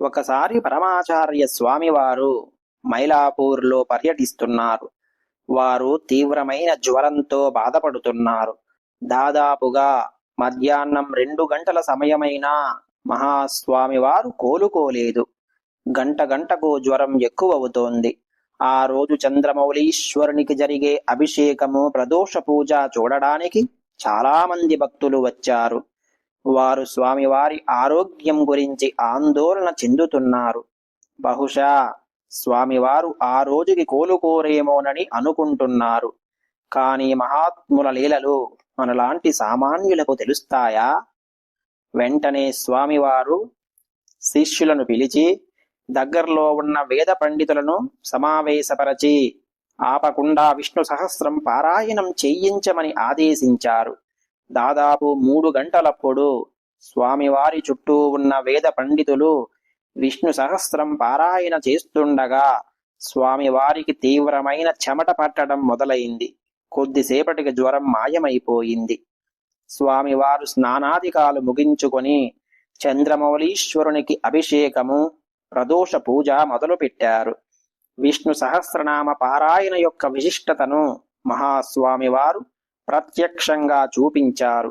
ఒకసారి పరమాచార్య స్వామివారు మైలాపూర్లో పర్యటిస్తున్నారు. వారు తీవ్రమైన జ్వరంతో బాధపడుతున్నారు. దాదాపుగా మధ్యాహ్నం రెండు గంటల సమయమైనా మహాస్వామి వారు కోలుకోలేదు. గంట గంటకు జ్వరం ఎక్కువవుతోంది. ఆ రోజు చంద్రమౌళీశ్వరునికి జరిగే అభిషేకము ప్రదోష పూజ చూడడానికి చాలా మంది భక్తులు వచ్చారు. వారు స్వామివారి ఆరోగ్యం గురించి ఆందోళన చెందుతున్నారు. బహుశా స్వామివారు ఆ రోజుకి కోలుకోరేమోనని అనుకుంటున్నారు. కానీ మహాత్ముల లీలలు మనలాంటి సామాన్యులకు తెలుస్తాయా? వెంటనే స్వామివారు శిష్యులను పిలిచి దగ్గరలో ఉన్న వేద పండితులను సమావేశపరచి ఆపకుండా విష్ణు సహస్రం పారాయణం చెయ్యించమని ఆదేశించారు. దాదాపు మూడు గంటలప్పుడు స్వామివారి చుట్టూ ఉన్న వేద పండితులు విష్ణు సహస్రం పారాయణ చేస్తుండగా స్వామివారికి తీవ్రమైన చెమట పట్టడం మొదలైంది. కొద్దిసేపటికి జ్వరం మాయమైపోయింది. స్వామివారు స్నానాధికాలు ముగించుకొని చంద్రమౌళీశ్వరునికి అభిషేకము ప్రదోష పూజ మొదలుపెట్టారు. విష్ణు సహస్రనామ పారాయణ యొక్క విశిష్టతను మహాస్వామివారు ప్రత్యక్షంగా చూపించారు.